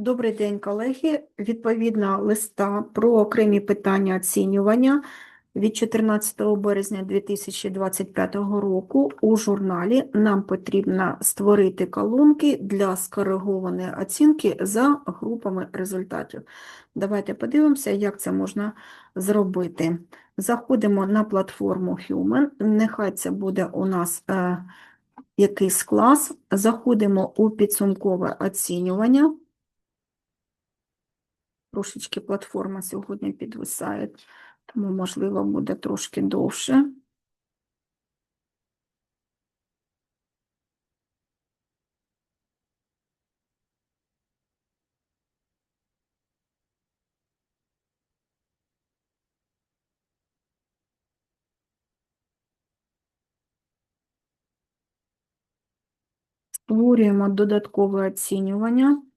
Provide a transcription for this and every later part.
Добрий день, колеги. Відповідно листа про окремі питання оцінювання від 14 березня 2025 року у журналі нам потрібно створити колонки для скоригованої оцінки за групами результатів. Давайте подивимося, як це можна зробити. Заходимо на платформу Human, нехай це буде у нас е, якийсь клас, заходимо у підсумкове оцінювання. Трошечки платформа сьогодні підвисає, тому, можливо, буде трошки довше. Створюємо додаткове оцінювання.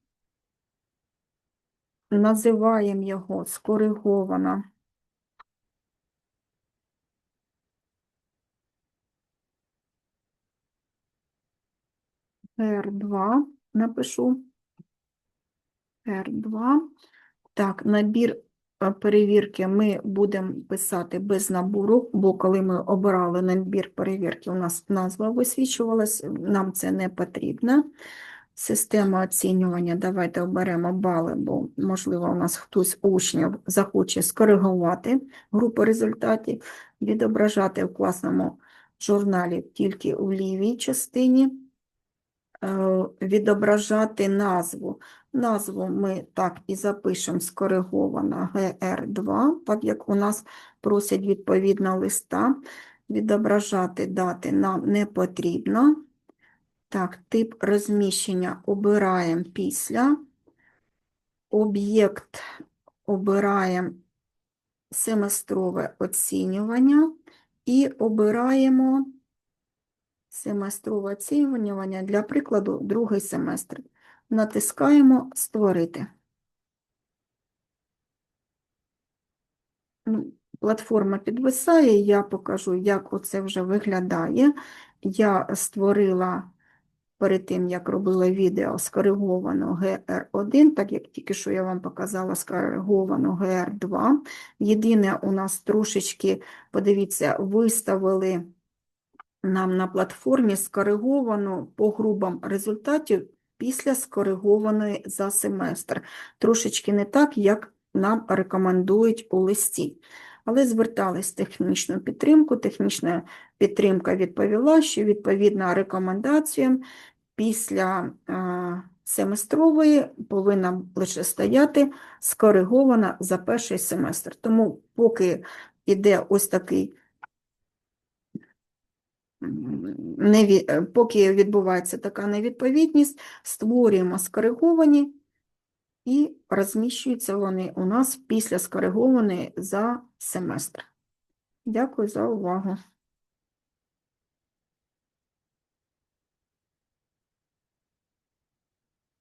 Називаємо його скоригована. R2 напишу. R2. Так, набір е, перевірки ми будемо писати без набору, бо коли ми обирали набір перевірки, у нас назва висвічувалась, нам це не потрібно. Система оцінювання, давайте оберемо бали, бо, можливо, у нас хтось учнів захоче скоригувати групу результатів, відображати в класному журналі тільки у лівій частині, е, відображати назву. Назву ми так і запишемо скоригована GR2, так як у нас просять відповідна листа. Відображати дати нам не потрібно. Так, тип розміщення обираємо після. Об'єкт обираємо семестрове оцінювання і обираємо семестрове оцінювання, для прикладу, другий семестр. Натискаємо Створити. Ну, Платформа підвисає, я покажу, як оце вже виглядає. Я створила перед тим, як робила відео скориговано GR1, так як тільки що я вам показала скориговано GR2. Єдине, у нас трошечки, подивіться, виставили нам на платформі скориговано по грубам результатів після скоригованої за семестр. Трошечки не так, як нам рекомендують у листі. Але звертались в технічну підтримку. Технічна підтримка відповіла, що відповідно рекомендаціям після е, семестрової повинна лише стояти скоригована за перший семестр. Тому поки йде ось такий, неві- е, поки відбувається така невідповідність, створюємо скориговані і розміщуються вони у нас після скоригованої за семестр. Дякую за увагу.